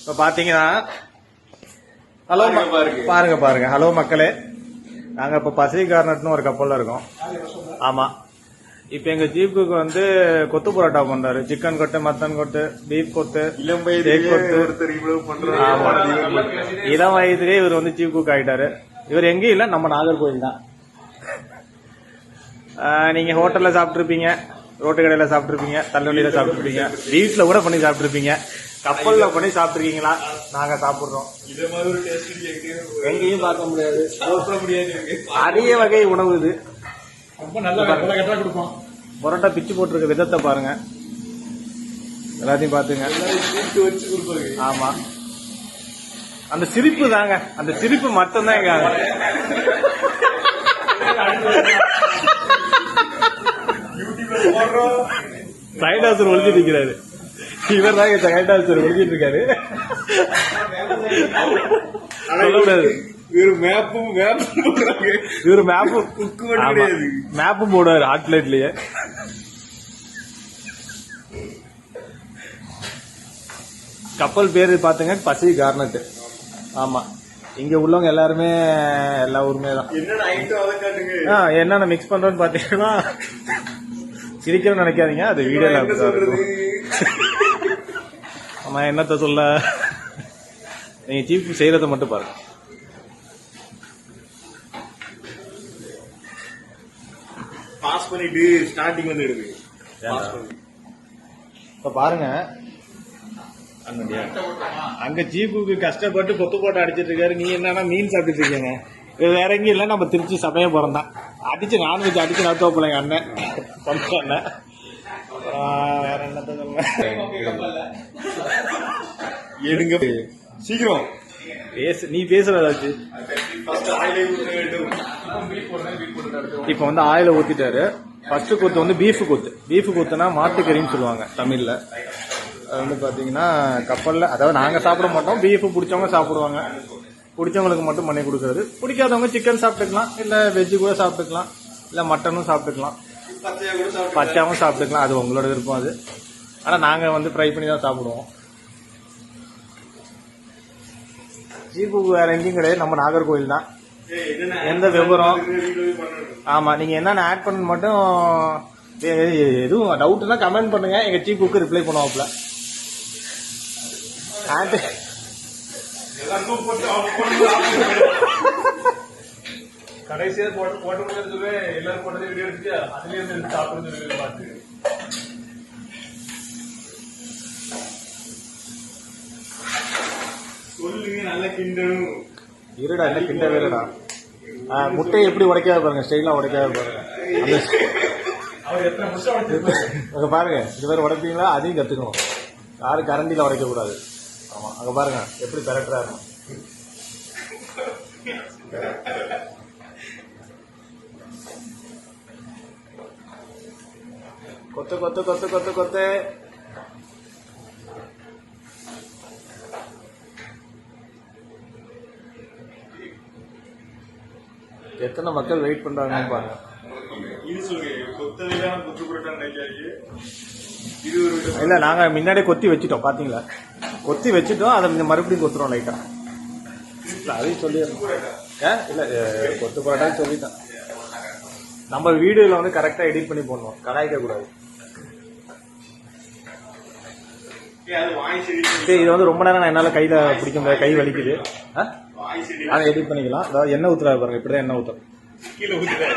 இப்போ பார்த்தீங்கன்னா ஹலோ பாருங்க, பாருங்க. ஹலோ மக்களே. நாங்கள் இப்போ பசிபிக் கார்னட்னு ஒரு கப்பலில் இருக்கோம். ஆமாம் இப்போ எங்கள் ஜீப்புக்கு வந்து கொத்து பரோட்டா பண்றாரு. சிக்கன் கொத்து மட்டன் கொத்து பீஃப் கொத்து இளம் steak வயதிலேயே கொத்து. இளம் வயதிலே இவர் வந்து சீஃப் குக் ஆயிட்டாரு. இவர் எங்கேயும் இல்லை நம்ம நாகர்கோவில் தான். ஆஹ் நீங்க ஹோட்டல்ல சாப்பிட்டுருப்பீங்க. ரோட்டு கடையில சாப்பிட்டுருப்பீங்க தள்ளுவண்டியில சாப்பிட்டுருப்பீங்க வீட்டுல கூட பண்ணி சாப்பிட்டுருப்பீங்க. கப்பல்ல பண்ணி சாப்பிட்டுருக்கீங்களா? நாங்க சாப்பிடுறோம். எங்கேயும் பார்க்க முடியாது. சாப்பிட முடியாது அரிய வகை உணவு இது. ரொம்ப நல்லா கொடுப்போம். பரோட்டா பிச்சு போட்டிருக்க விதத்தை பாருங்க. எல்லாத்தையும் பாத்துங்க கூப்பிட்டு வச்சு கொடுப்பாங்க. ஆமா. அந்த சிரிப்பு தாங்க. அந்த சிரிப்பு மட்டும்தான் எங்க சைடாசர் ஒழிச்சிட்டு இருக்கிறாரு இவர் தான் சைடாசர் ஒழிச்சிட்டு இருக்காரு. சொல்லக்கூடாது. ஒரு மேப்பும் மேப்பும் போடுறாங்க. இவர் மேப்பு குக்கு கிடையாது மேப்பும் போடுவாரு ஆட்லைட்லயே கப்பல் பேரு பாத்துங்க பசி கார்னட். ஆமா. இங்க உள்ளவங்க எல்லாருமே எல்லா ஊருமே தான். என்னென்ன மிக்ஸ் பண்றோம்னு பாத்தீங்கன்னா சிரிக்கணும்னு நினைக்காதீங்க. அது வீடியோல ஆமா என்னத்த சொல்ல? நீங்க சீஃப் செய்யறத மட்டும் பாருங்க பாஸ் பண்ணிட்டு ஸ்டார்டிங் வந்து எடுக்கு இப்ப பாருங்க. அங்க ஜீப்புக்கு கஷ்டப்பட்டு கொத்து போட்டு அடிச்சிட்டு இருக்காரு. நீ என்னன்னா மீன் சாப்பிட்டு இருக்கீங்க. வேற எங்கேயும் இல்ல நம்ம திருச்சி சமய போறோம் தான் அடிச்சு நான்வெஜ் அடிச்சு நடத்த போல அண்ணன். சொந்த அண்ணன். வேற என்னத்த சொல்ல? எடுங்க. சீக்கிரம். பேசு நீ பேசுற ஏதாச்சும். ஃபர்ஸ்ட் ஆயிலே ஊத்த வேண்டும் இப்போ வந்து ஆயில ஊத்திட்டாரு. ஃபர்ஸ்ட் கொத்து வந்து பீஃப் கொத்து. பீஃப் கொத்துனா மாட்டுக்கறின்னு சொல்லுவாங்க தமிழ்ல. அது வந்து பாத்தீங்கன்னா கப்பல்ல அதாவது நாங்க சாப்பிட மாட்டோம் பீஃப் பிடிச்சவங்க சாப்பிடுவாங்க. பிடிச்சவங்களுக்கு மட்டும் பண்ணி கொடுக்குறது. பிடிக்காதவங்க சிக்கன் சாப்பிட்டுக்கலாம் இல்லை வெஜ்ஜு கூட சாப்பிட்டுக்கலாம் இல்லை மட்டனும் சாப்பிட்டுக்கலாம். பச்சையாகவும் சாப்பிட்டுக்கலாம் அது உங்களோட விருப்பம் அது. ஆனால் நாங்கள் வந்து ஃப்ரை பண்ணி தான் சாப்பிடுவோம். சீப்பு வேற எங்கேயும் கிடையாது நம்ம நாகர்கோவில் தான். எந்த விவரம்? ஆமாம் நீங்கள் என்னென்ன ஆட் பண்ண மட்டும் எதுவும் டவுட்னா கமெண்ட் பண்ணுங்கள் எங்கள் சீஃப் குக்கு ரிப்ளை பண்ணுவாப்புல. ஆட் எல்லாருக்கும் போட்டு ஆஃப் பண்ணி கடைசியா போட்டு போட்டு முடிஞ்சதுவே எல்லாரும் போட்டது வீடியோ எடுத்து அதுலயே இருந்து சாப்பிடுறது வீடியோ பார்த்து. சொல்லுங்க நல்லா கிண்டணும் இருடா என்ன கிண்ட வேறடா. முட்டையை எப்படி உடைக்காத பாருங்க ஸ்டைலா உடைக்காத பாருங்க. பாருங்க இது பேர் உடைப்பீங்களா? அதையும் கத்துக்கணும். யாரும் கரண்டில உடைக்க கூடாது ஆமா அங்க பாருங்க எப்படி கரெக்டா இருக்கும். கொத்து கொத்து கொத்து கொத்து கொத்து. எத்தனை மக்கள் வெயிட் பண்றாங்கன்னு பாருங்க. இது சொல்லுங்க இல்ல நாங்க முன்னாடியே கொத்தி வச்சுட்டோம் பாத்தீங்களா? கொத்தி வச்சுட்டோம் அதை மறுபடியும் கொத்துறோம் லைட்டா இல்ல அதையும் சொல்லி ஏன் இல்ல கொத்து பரோட்டா சொல்லிட்டேன். நம்ம வீடியோல வந்து கரெக்டா எடிட் பண்ணி போடணும். கலாய்க்க கூடாது. ஏய், அது வாய் செடி சரி இது வந்து ரொம்ப நேரம் நான் என்னால கையில பிடிக்க முடியாது கை வலிக்குது. அதை எடிட் பண்ணிக்கலாம். அதாவது எண்ணெய் ஊத்துறாரு பாருங்க இப்படிதான் எண்ணெய் ஊத்துறோம். கீழே ஊத்துறாரு.